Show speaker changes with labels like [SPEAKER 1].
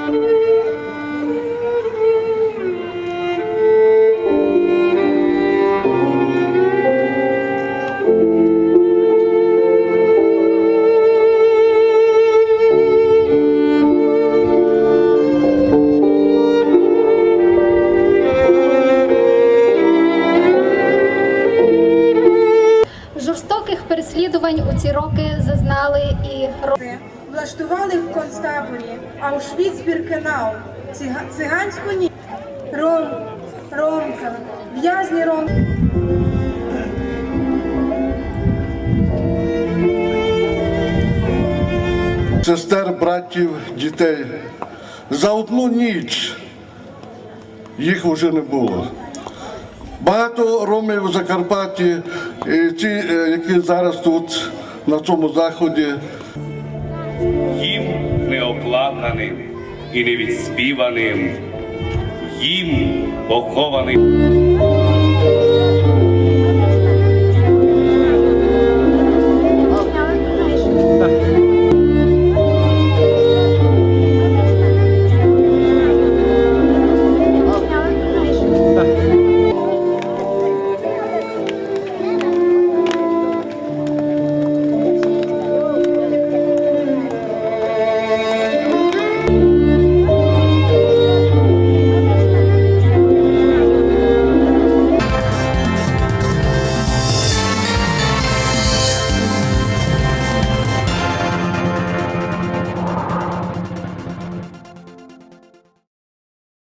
[SPEAKER 1] Thank you. Переслідувань у ці роки зазнали і
[SPEAKER 2] Влаштували в концтаборі Аушвіц-Біркенау, цига- циганську ні. Ром, Ромка, в'язні Ром.
[SPEAKER 3] сестер, братів, дітей. За одну ніч їх вже не було. Багато ромів у Закарпатті, ті, е, які зараз тут, на цьому заході,
[SPEAKER 4] їм неоплаканим і невідспіваним, їм похованим.